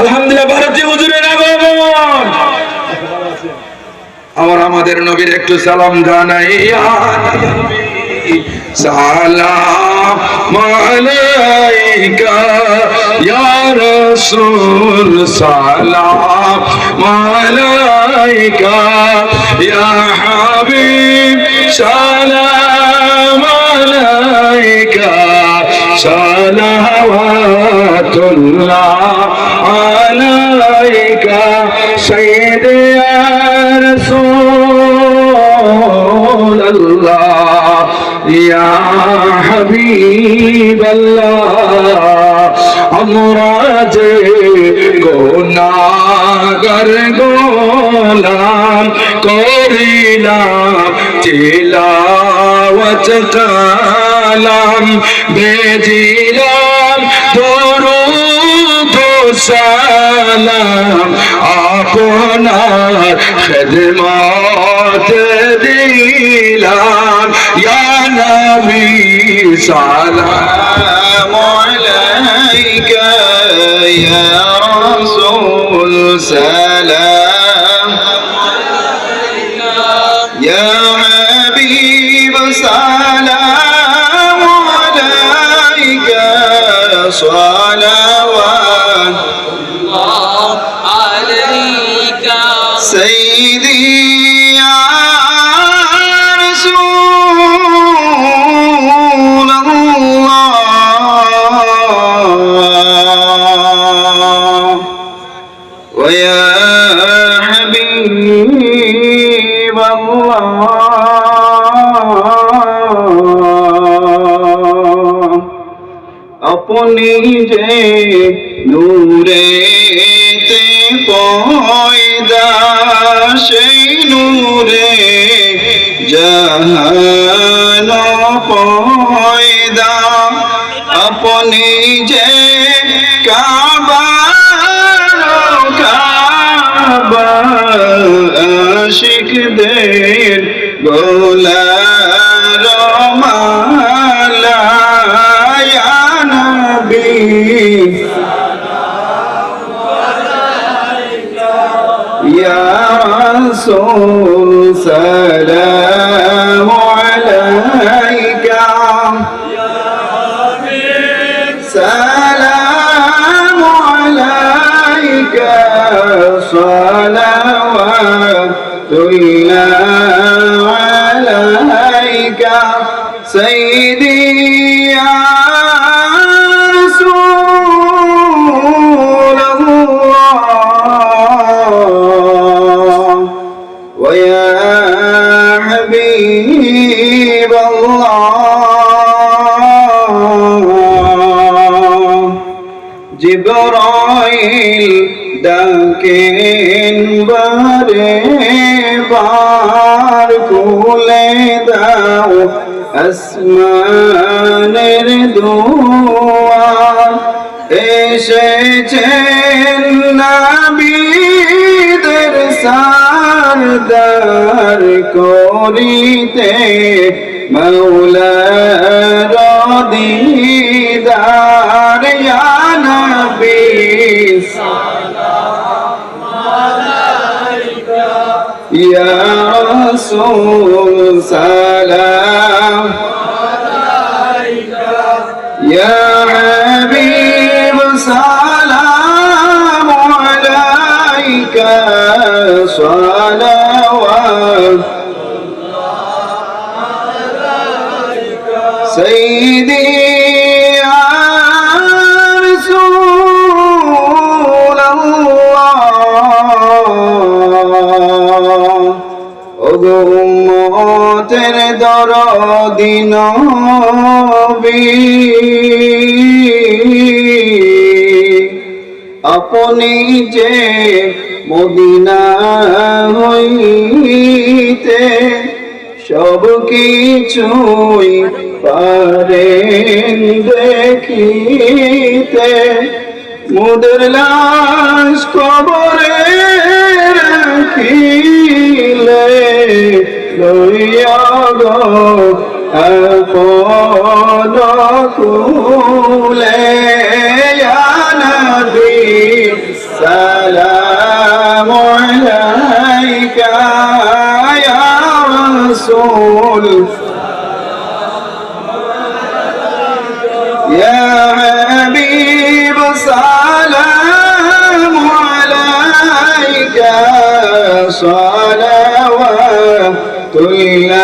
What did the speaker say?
আলহামদুলিল্লাহ ভারতীয় হুজুরের আগমন। আমার আমাদের নবীর একটু সালাম জানাই, সালাম আলাইকা, ইয়া রাসূল, সালাম আলাইকা, ইয়া হাবিব, সালাম আলাইকা সালাওয়াতুল্লাহ আলাইকা ইয়া রাসূল আল্লাহ, ইয়া হাবিব আল্লাহ আমরা যে গোনাগার গোলাম করিলাম, তিলাওয়াত কালাম বেজিলাম দরুদ সালাম আপনার খেদমত দিলাম। ইয়া নবী সালাম আলাইকা ইয়া রাসূল সালাম। ইয়া আপনি যে নূরেতে পয়দা সেই নূরে জাহান পয়দা। আপনি যে কাবা কাবা আশিকদের গোলার يا رسول سلام عليك سلام عليك صلوات الله عليك سيدي জিব্রাইল ডাকেন বারে বার খুলে দাও আসমানের দুয়ার। এসেছেন নাবিদের সারদার করিতে মৌলার দিদার। رسول سلام يا حبيب سلام عليك صلوات দরদিন আপনি যে মদিনা হইতে সব কিছুই পারেন দেখিতে মুদের লাশ কবরে রাখিলে رسول يا نبي السلام عليك يا رسول يا حبيب سلام عليك صلوات الله